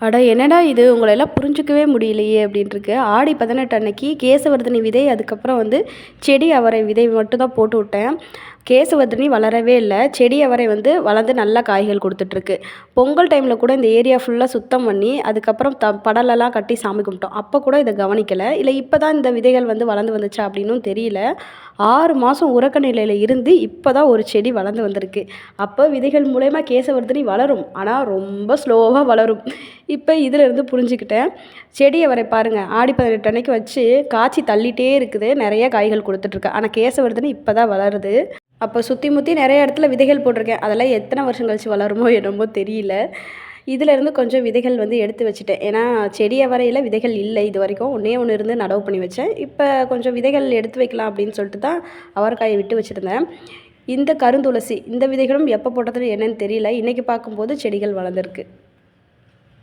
அட என்னடா இது? உங்களெல்லாம் புரிஞ்சிக்கவே புரிஞ்சுக்கவே முடியலையே அப்படின்ட்டுருக்கு. ஆடி பதினெட்டு அன்னைக்கு கேசவர்தனி விதை அதுக்கப்புறம் வந்து செடி அவரை விதை மட்டும் தான் போட்டு விட்டேன். கேசவர்தினி வளரவே இல்லை. செடி அவரை வந்து வளர்ந்து நல்லா காய்கள் கொடுத்துட்ருக்கு. பொங்கல் டைமில் கூட இந்த ஏரியா ஃபுல்லாக சுத்தம் பண்ணி அதுக்கப்புறம் த படலெல்லாம் கட்டி சாமி கும்பிட்டோம். அப்போ கூட இதை கவனிக்கலை. இல்லை இப்போ தான் இந்த விதைகள் வந்து வளர்ந்து வந்துச்சா அப்படின்னும் தெரியல. ஆறு மாதம் உறக்க நிலையில் இருந்து இப்போ தான் ஒரு செடி வளர்ந்து வந்திருக்கு. அப்போ விதைகள் மூலயமா கேசவர்தினி வளரும். ஆனால் ரொம்ப ஸ்லோவாக வளரும். இப்போ இதிலிருந்து புரிஞ்சுக்கிட்டேன். செடியை வரை பாருங்கள் ஆடி பதினெட்டு அன்னைக்கு வச்சு காய்ச்சி தள்ளிட்டே இருக்குது. நிறைய காய்கள் கொடுத்துட்ருக்கு. ஆனால் கேசவர்தினி இப்போ தான் வளருது. அப்போ சுற்றி முற்றி நிறைய இடத்துல விதைகள் போட்டிருக்கேன். அதெல்லாம் எத்தனை வருஷம் கழிச்சு வளருமோ என்னமோ தெரியல. இதிலேருந்து கொஞ்சம் விதைகள் வந்து எடுத்து வச்சுட்டேன். ஏன்னா செடியை வரையில் விதைகள் இல்லை இது வரைக்கும். ஒன்றே ஒன்று இருந்து நடவு பண்ணி வச்சேன். இப்போ கொஞ்சம் விதைகள் எடுத்து வைக்கலாம் அப்படின்னு சொல்லிட்டு தான் அவரைக்காயை விட்டு வச்சுருந்தேன். இந்த கருந்துளசி இந்த விதைகளும் எப்போ போட்டதுன்னு என்னன்னு தெரியல. இன்றைக்கி பார்க்கும்போது செடிகள் வளர்ந்துருக்கு.